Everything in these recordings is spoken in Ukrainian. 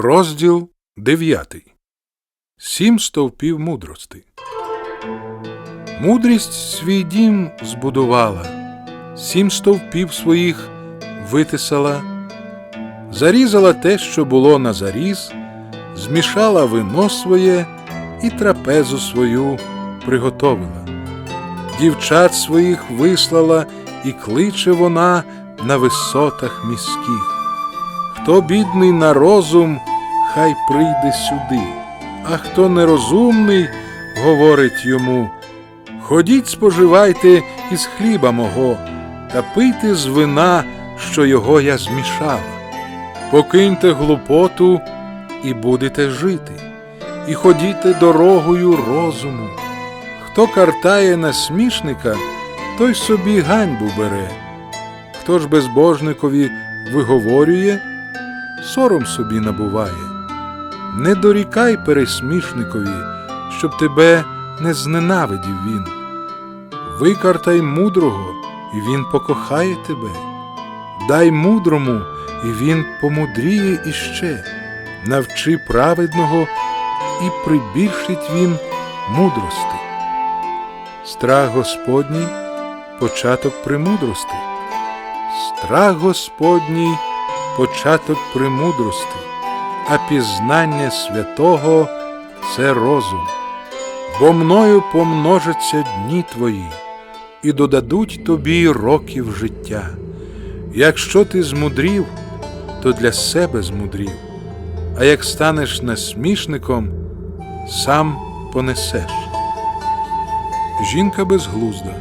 Розділ 9. Сім стовпів мудрости. Мудрість свій дім збудувала, сім стовпів своїх витисала, зарізала те, що було на заріз, змішала вино своє і трапезу свою приготовила. Дівчат своїх вислала, і кличе вона на висотах міських. Хто бідний на розум, хай прийде сюди, а хто нерозумний, говорить йому Ходіть, споживайте із хліба мого, та пийте з вина, що його я змішала. Покиньте глупоту і будете жити, і ходіте дорогою розуму. Хто картає насмішника, той собі ганьбу бере. Хто ж безбожникові виговорює, сором собі набуває. Не дорікай пересмішникові, щоб тебе не зненавидів він. Викартай мудрого, і він покохає тебе. Дай мудрому, і він помудріє іще. Навчи праведного, і прибільшить він мудрости. Страх Господній початок премудрости. Страх Господній початок премудрости, а пізнання святого це розум. Бо мною помножаться дні твої, і додадуть тобі років життя. Якщо ти змудрів, то для себе змудрів, а як станеш насмішником, сам понесеш. Жінка безглузда.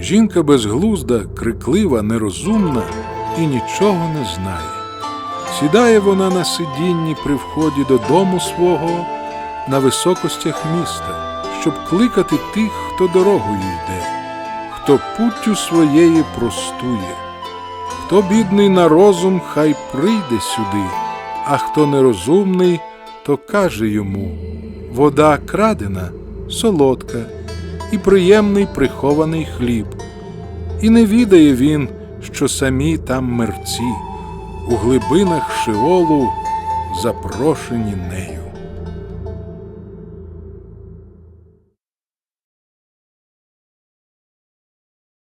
Жінка безглузда, криклива, нерозумна і нічого не знає. Сідає вона на сидінні при вході додому свого на високостях міста, щоб кликати тих, хто дорогою йде, хто путтю своєї простує. Хто бідний на розум, хай прийде сюди, а хто нерозумний, то каже йому вода крадена, солодка і приємний прихований хліб. І не відає він, що самі там мерці, у глибинах шиолу запрошені нею.